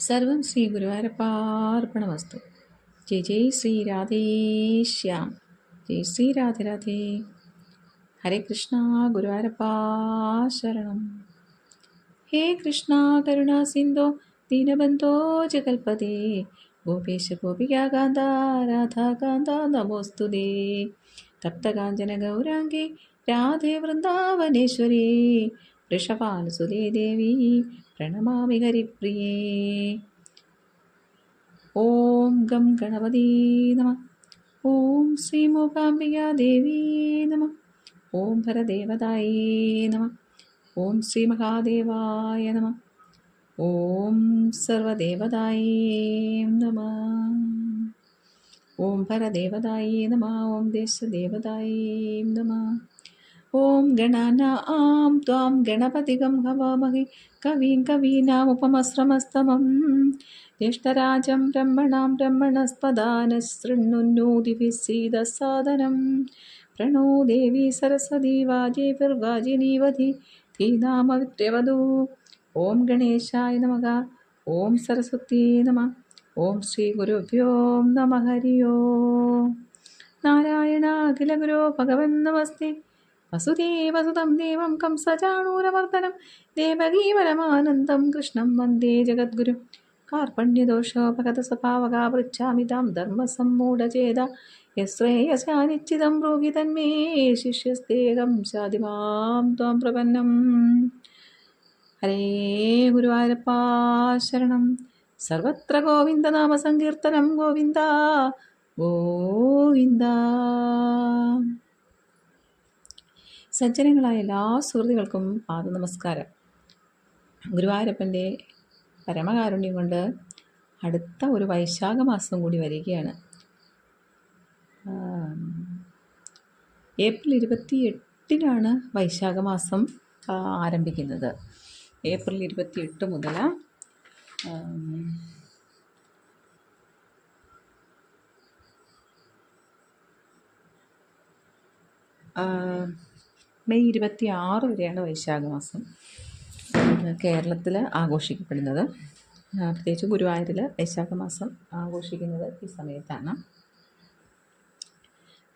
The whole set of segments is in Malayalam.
സർവം ശ്രീ ഗുരുവായൂരപ്പാർപ്പണമസ്തു. ജയ് ജയ് ശ്രീ രാധേശ്യാം ജയ് ശ്രീ രാധേ രാധേ. ഹരേ കൃഷ്ണ ഗുരുവായൂരപ്പാ ശരണം. ഹേ കൃഷ്ണ കരുണാ സിന്ധോ ദീനബന്ധോ ജഗൽപതേ. ഗോപേശ ഗോപികാന്ത രാധാകാന്ത നമോസ്തുതേ തപ്തകാഞ്ചന ഗൗരാംഗേ രാധേ വൃന്ദാവനേശ്വരി. വൃഷഭാനുസുതേ ദേവി പ്രണമാമി ഹരിപ്രിയേ ഓം ഗം ഗണപതി നമ. ഓം ശ്രീ മൂകാംബികാ ദേവി നമ. ഓം ഭരദേവതായേ നമ. ഓം ശ്രീ മഹാദേവായ നമ. ഓം സർവദേവതായേ നമ. ഓം ഭരദേവതായേ നമ. ഓം ദേശദേവതായേ നമ. ഓം ഗണാനാം ത്വാം ഗണപതികം ഹവാമഹി. കവീം കവീനാമുപമസ്രമസ്തമം ജ്യേഷ്ഠരാജം ബ്രഹ്മണാം ബ്രഹ്മണസ്പദാനസൃണ്ണുന്നോതിഭിസീദസാദനം പ്രണോ ദേവി സരസ്വതി വാജേഭിർവാജിനീവധി ധീനാമവിത്രവധൂ ഓം ഗണേശായ നമഃ. ഓം नमः ॐ ഓം ശ്രീ ॐ श्रीगुरुभ्यो नमः हरि അഖില ഗുരു ഭഗവൻ നമസ്തേ. വസുദേവസുതം ദേവം കംസചാണൂരമർദ്ദനം ദേവകീപരമാനന്ദം കൃഷ്ണം വന്ദേ ജഗദ്ഗുരു. കാർപ്പണ്യദോഷോപഗതസ്വഭാവകാ പൃച്ഛാമിതാം ധർമ്മസമ്മൂഢചേത യശ്രേയശാനിശ്ചിതം ബ്രൂഹി തന്മേ ശിഷ്യസ്തേകം ശാതിമാം ത്വാം പ്രപന്നം. ഹരേ ഗുരുവായൂരപ്പാ ശരണം. സർവത്ര ഗോവിന്ദനാമസങ്കീർത്തനം ഗോവിന്ദ ഗോവിന്ദ. സജ്ജനങ്ങളായ എല്ലാ സുഹൃത്തുക്കൾക്കും പാദ നമസ്കാരം. ഗുരുവായൂരപ്പന്റെ പരമകാരുണ്യം കൊണ്ട് അടുത്ത ഒരു വൈശാഖ മാസം കൂടി വരികയാണ്. ഏപ്രിൽ ഇരുപത്തി എട്ടിനാണ് വൈശാഖ മാസം ആരംഭിക്കുന്നത്. ഏപ്രിൽ ഇരുപത്തി എട്ട് മുതൽ uh, മെയ് ഇരുപത്തി ആറ് വരെയാണ് വൈശാഖ മാസം കേരളത്തിൽ ആഘോഷിക്കപ്പെടുന്നത്. പ്രത്യേകിച്ച് ഗുരുവായൂരിൽ വൈശാഖ മാസം ആഘോഷിക്കുന്നത് ഈ സമയത്താണ്.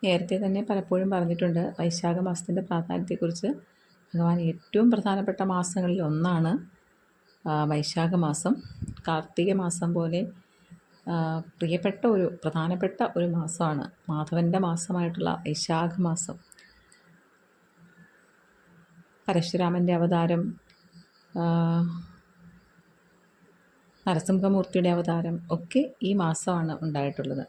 നേരത്തെ തന്നെ പലപ്പോഴും പറഞ്ഞിട്ടുണ്ട് വൈശാഖ മാസത്തിന്റെ പ്രാധാന്യത്തെക്കുറിച്ച്. ഭഗവാൻ ഏറ്റവും പ്രധാനപ്പെട്ട മാസങ്ങളിൽ ഒന്നാണ് വൈശാഖ മാസം കാർത്തിക മാസം പോലെ പ്രിയപ്പെട്ട ഒരു പ്രധാനപ്പെട്ട ഒരു മാസമാണ്. മാധവന്റെ മാസമായിട്ടുള്ള വൈശാഖ മാസം പരശുരാമന്റെ അവതാരം നരസിംഹമൂർത്തിയുടെ അവതാരം ഒക്കെ ഈ മാസമാണ് ഉണ്ടായിട്ടുള്ളത്.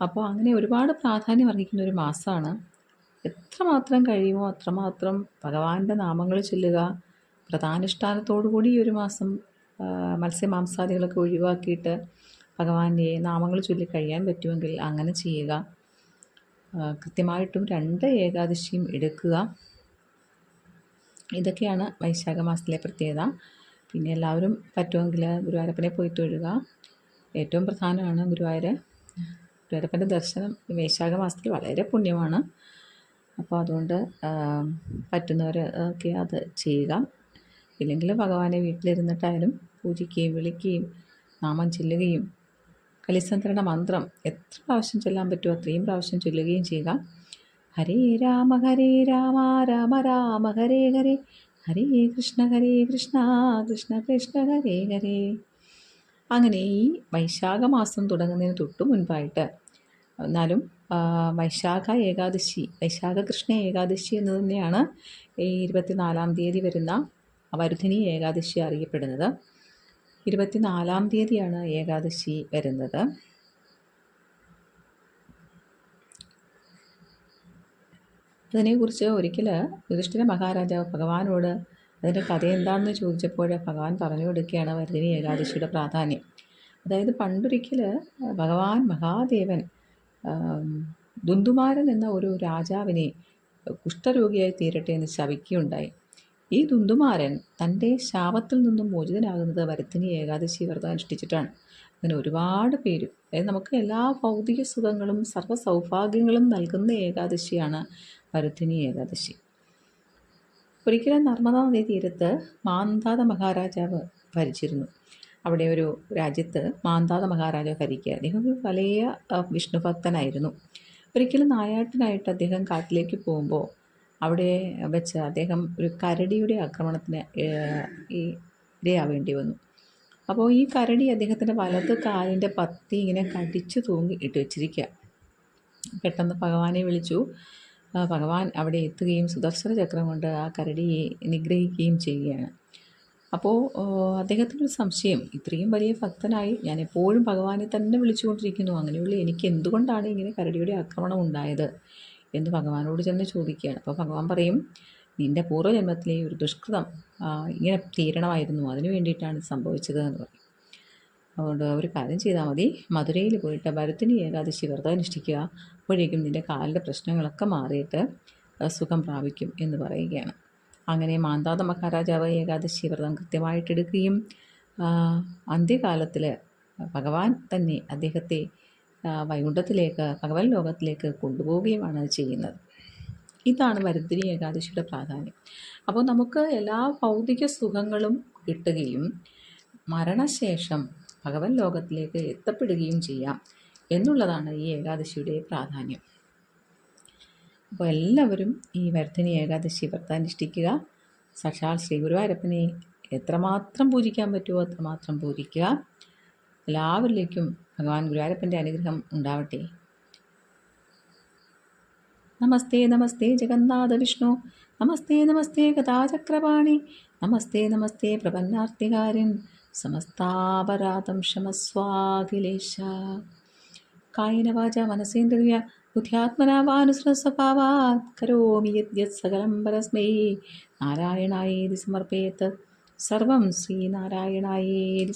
അപ്പോൾ അങ്ങനെ ഒരുപാട് പ്രാധാന്യം അർഹിക്കുന്ന ഒരു മാസമാണ്. എത്രമാത്രം കഴിയുമോ അത്രമാത്രം ഭഗവാന്റെ നാമങ്ങൾ ചൊല്ലുക പ്രധാനുഷ്ഠാനത്തോടുകൂടി ഈ ഒരു മാസം മത്സ്യമാംസാദികളൊക്കെ ഒഴിവാക്കിയിട്ട് ഭഗവാന്റെ നാമങ്ങൾ ചൊല്ലി കഴിയാൻ പറ്റുമെങ്കിൽ അങ്ങനെ ചെയ്യുക. കൃത്യമായിട്ടും രണ്ട് ഏകാദശിയും എടുക്കുക. ഇതൊക്കെയാണ് വൈശാഖ മാസത്തിലെ പ്രത്യേകത. പിന്നെ എല്ലാവരും പറ്റുമെങ്കിൽ ഗുരുവായൂരപ്പനെ പോയി തൊഴുക ഏറ്റവും പ്രധാനമാണ് ഗുരുവായൂർ ഗുരുവായൂരപ്പന്റെ ദർശനം വൈശാഖ മാസത്തിൽ വളരെ പുണ്യമാണ്. അപ്പോൾ അതുകൊണ്ട് പറ്റുന്നവർ ഒക്കെ അത് ചെയ്യുക. ഇല്ലെങ്കിൽ ഭഗവാനെ വീട്ടിലിരുന്നിട്ടായാലും പൂജിക്കുകയും വിളിക്കുകയും നാമം ചൊല്ലുകയും കലിസന്ത്രണ മന്ത്രം എത്ര പ്രാവശ്യം ചൊല്ലാൻ പറ്റുമോ അത്രയും പ്രാവശ്യം ചൊല്ലുകയും ചെയ്യുക. ഹരേ രാമ ഹരേ രാമ രാമ രാമ ഹരേ ഹരേ. ഹരേ കൃഷ്ണ ഹരേ കൃഷ്ണ കൃഷ്ണ കൃഷ്ണ ഹരേ ഹരേ. അങ്ങനെ ഈ വൈശാഖ മാസം തുടങ്ങുന്നതിന് തൊട്ട് മുൻപായിട്ട് എന്നാലും വൈശാഖ ഏകാദശി വൈശാഖ കൃഷ്ണ ഏകാദശി എന്ന് തന്നെയാണ് ഈ ഇരുപത്തിനാലാം തീയതി വരുന്ന വരുധിനി ഏകാദശി അറിയപ്പെടുന്നത്. ഇരുപത്തിനാലാം തീയതിയാണ് ഏകാദശി വരുന്നത്. അതിനെക്കുറിച്ച് ഒരിക്കൽ യുധിഷ്ഠിര മഹാരാജാവ് ഭഗവാനോട് അതിന്റെ കഥ എന്താണെന്ന് ചോദിച്ചപ്പോൾ ഭഗവാൻ പറഞ്ഞു കൊടുക്കുകയാണ് വരദിനി ഏകാദശിയുടെ പ്രാധാന്യം. അതായത് പണ്ടൊരിക്കൽ ഭഗവാൻ മഹാദേവൻ ദുന്ദുമാരൻ എന്ന ഒരു രാജാവിനെ കുഷ്ഠരോഗിയായി തീരട്ടെ എന്ന് ശപിക്കുകയുണ്ടായി. ഈ ദുന്ദുമാരൻ തന്റെ ശാപത്തിൽ നിന്നും മോചിതനാകുന്നത് വരത്തിനി ഏകാദശി വ്രതം അനുഷ്ഠിച്ചിട്ടാണ്. അങ്ങനെ ഒരുപാട് പേര് അതായത് നമുക്ക് എല്ലാ ഭൗതിക സുഖങ്ങളും സർവ സൗഭാഗ്യങ്ങളും നൽകുന്ന ഏകാദശിയാണ് വരത്തിനി ഏകാദശി. ഒരിക്കലും നർമ്മദാ നദീ തീരത്ത് മാന്താത മഹാരാജാവ് ഭരിച്ചിരുന്നു. അവിടെ ഒരു രാജ്യത്ത് മാന്താത മഹാരാജാവ് ഭരിക്കുക. അദ്ദേഹം ഒരു വലിയ വിഷ്ണുഭക്തനായിരുന്നു വിഷ്ണു ഭക്തനായിരുന്നു. ഒരിക്കലും നായാട്ടിനായിട്ട് അദ്ദേഹം കാട്ടിലേക്ക് പോകുമ്പോൾ അവിടെ വെച്ച് അദ്ദേഹം ഒരു കരടിയുടെ ആക്രമണത്തിന് ഈ ഇരയാവേണ്ടി വന്നു. അപ്പോൾ ഈ കരടി അദ്ദേഹത്തിന്റെ വലത് കാലിന്റെ പത്തി ഇങ്ങനെ കടിച്ചു തൂങ്ങി ഇട്ട് വെച്ചിരിക്കുക പെട്ടെന്ന് ഭഗവാനെ വിളിച്ചു ഭഗവാൻ അവിടെ എത്തുകയും സുദർശന ചക്രം കൊണ്ട് ആ കരടിയെ നിഗ്രഹിക്കുകയും ചെയ്യുകയാണ്. അപ്പോൾ അദ്ദേഹത്തിനൊരു സംശയം. ഇത്രയും വലിയ ഭക്തനായി ഞാൻ എപ്പോഴും ഭഗവാനെ തന്നെ വിളിച്ചുകൊണ്ടിരിക്കുന്നു. അങ്ങനെയുള്ള എനിക്ക് എന്തുകൊണ്ടാണ് ഇങ്ങനെ കരടിയുടെ ആക്രമണം ഉണ്ടായത് എന്ന് ഭഗവാനോട് ചെന്ന് ചോദിക്കുകയാണ്. അപ്പോൾ ഭഗവാൻ പറയും നിന്റെ പൂർവജന്മത്തിലെ ഒരു ദുഷ്കൃതം ഇങ്ങനെ തീരണമായിരുന്നു. അതിനു വേണ്ടിയിട്ടാണ് സംഭവിച്ചത് എന്ന് പറയും. അതുകൊണ്ട് ഒരു കാര്യം ചെയ്താൽ മതി. മധുരയിൽ പോയിട്ട് ഭരത്തിനി ഏകാദശി വ്രതം അനുഷ്ഠിക്കുക. അപ്പോഴേക്കും നിന്റെ കാലിന്റെ പ്രശ്നങ്ങളൊക്കെ മാറിയിട്ട് സുഖം പ്രാപിക്കും എന്ന് പറയുകയാണ്. അങ്ങനെ മാന്താത മഹാരാജാവ് ഏകാദശി വ്രതം കൃത്യമായിട്ടെടുക്കുകയും അന്ത്യകാലത്തിൽ ഭഗവാൻ തന്നെ അദ്ദേഹത്തെ വൈകുണ്ഠത്തിലേക്ക് ഭഗവൻ ലോകത്തിലേക്ക് കൊണ്ടുപോവുകയുമാണ് ചെയ്യുന്നത്. ഇതാണ് വരത്തിനി ഏകാദശിയുടെ പ്രാധാന്യം. അപ്പോൾ നമുക്ക് എല്ലാ ഭൗതിക സുഖങ്ങളും കിട്ടുകയും മരണശേഷം ഭഗവൻ ലോകത്തിലേക്ക് എത്തപ്പെടുകയും ചെയ്യാം എന്നുള്ളതാണ് ഈ ഏകാദശിയുടെ പ്രാധാന്യം. അപ്പോൾ എല്ലാവരും ഈ വർദ്ധിനി ഏകാദശി വ്രതം അനുഷ്ഠിക്കുക. സാക്ഷാൽ ശ്രീ ഗുരുവായൂരപ്പനെ എത്രമാത്രം പൂജിക്കാൻ പറ്റുമോ അത്രമാത്രം പൂജിക്കുക. എല്ലാവരിലേക്കും ഭഗവാൻ ഗുരുവായൂരപ്പന്റെ അനുഗ്രഹം ഉണ്ടാവട്ടെ. നമസ്തേ നമസ്തേ ജഗന്നാഥ വിഷ്ണു. നമസ്തേ നമസ്തേ കഥാചക്രപാണി നമസ്തേ നമസ്തേ പ്രപന്നാർത്തികാരൻ. സമസ്താപരാധം ക്ഷമസ്വാഖിലേശ. കായേന വാച മനസേന്ദ്രിയ ബുദ്ധ്യാത്മനാവാനുസൃതസ്വഭാവാത് കരോമി യദ്യത് സകലം പരസ്മൈ. നാരായണായേതി സമർപ്പേത് സർവം ശ്രീനാരായണായേതി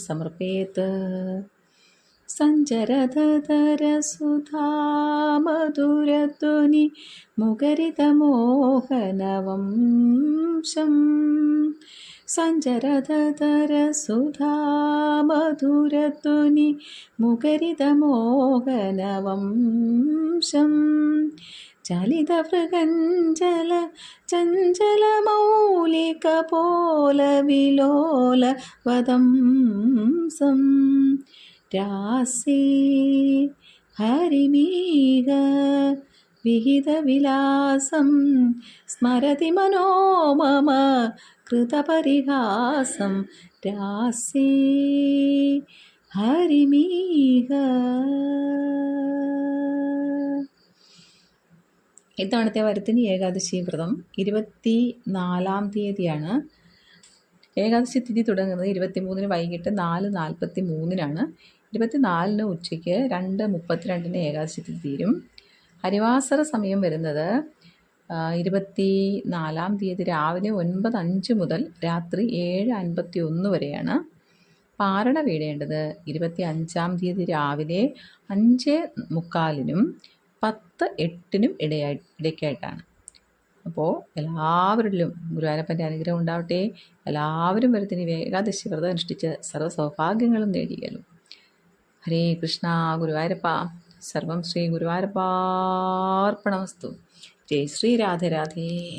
സമർപ്പേത് സഞ്ചരധരസുധാമധുരധ്വനി മുഖരിതമോഹനവംശം. സഞ്ചരധരസുധാമധുരധ്വനി മുഖരിതമോഹനവംശം. ചലിതമൃഗഞ്ജല ചഞ്ചലമൗലികപോലവിലോല വദംസം രാസേ. ഹരിമീക വിഹിതവിലാസം സ്മരതി മനോമമ കൃതപരിഹാസം രാസേ. ഹരിമീഹ ഇത്തവണത്തെ വരത്തിന് ഏകാദശി വ്രതം ഇരുപത്തി നാലാം തീയതിയാണ്. ഏകാദശി തിഥി തുടങ്ങുന്നത് ഇരുപത്തി മൂന്നിന് വൈകിട്ട് നാല് നാൽപ്പത്തി മൂന്നിനാണ് ഇരുപത്തിനാലിന് ഉച്ചയ്ക്ക് രണ്ട് മുപ്പത്തിരണ്ടിന് ഏകാദശി തീരും. ഹരിവാസര സമയം വരുന്നത് ഇരുപത്തി നാലാം തീയതി രാവിലെ ഒൻപത് അഞ്ച് മുതൽ രാത്രി ഏഴ് അൻപത്തി ഒന്ന് വരെയാണ്. പാരണ വീടേണ്ടത് ഇരുപത്തി അഞ്ചാം തീയതി രാവിലെ അഞ്ച് മുക്കാലിനും പത്ത് എട്ടിനും ഇടയായി ഇടയ്ക്കായിട്ടാണ്. അപ്പോൾ എല്ലാവരിലും ഗുരുവായൂരപ്പന്റെ അനുഗ്രഹം ഉണ്ടാവട്ടെ. എല്ലാവരും വരുത്തിന് ഏകാദശി വ്രതം അനുഷ്ഠിച്ച് സർവ സൗഭാഗ്യങ്ങളും നേടിയാലും ഹരേ കൃഷ്ണ ഗുരുവായൂരപ്പ. സർവം ശ്രീ ഗുരുവായൂരപ്പാർപ്പണമസ്തു ജയ് ശ്രീ രാധേ രാധേ.